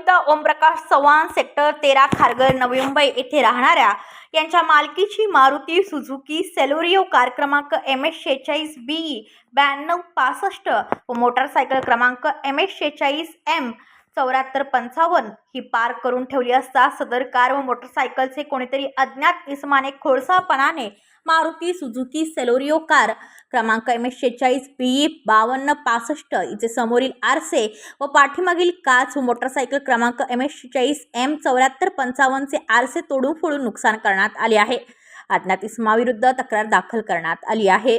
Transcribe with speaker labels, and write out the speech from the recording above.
Speaker 1: कविता Omprakash Chavan sector तेरा खारघर नवी मुंबई येथे राहणाऱ्या यांच्या मालकीची मारुती सुझुकी सेलोरिओ कार क्रमांक एम एस शेहेचाळीस बी ब्याण्णव पासष्ट व मोटारसायकल क्रमांक एम एस शेहेचाळीस एम चौऱ्याहत्तर पंचावन्न ही पार्क करून ठेवली असता सदर कार व मोटरसायकलचे कोणीतरी अज्ञात इसमाने खोडसाळपणाने मारुती सुझुकी सेलोरिओ कार क्रमांक एम एस शेहेचाळीस बी बावन्न पासष्ट इथे समोरील आरसे व पाठीमागील काच व मोटरसायकल क्रमांक एम एस चाळीस एम चौऱ्याहत्तर पंचावन्नचे आरसे तोडून फोडून नुकसान करण्यात आले आहे. अज्ञात इसमाविरुद्ध तक्रार दाखल करण्यात आली आहे.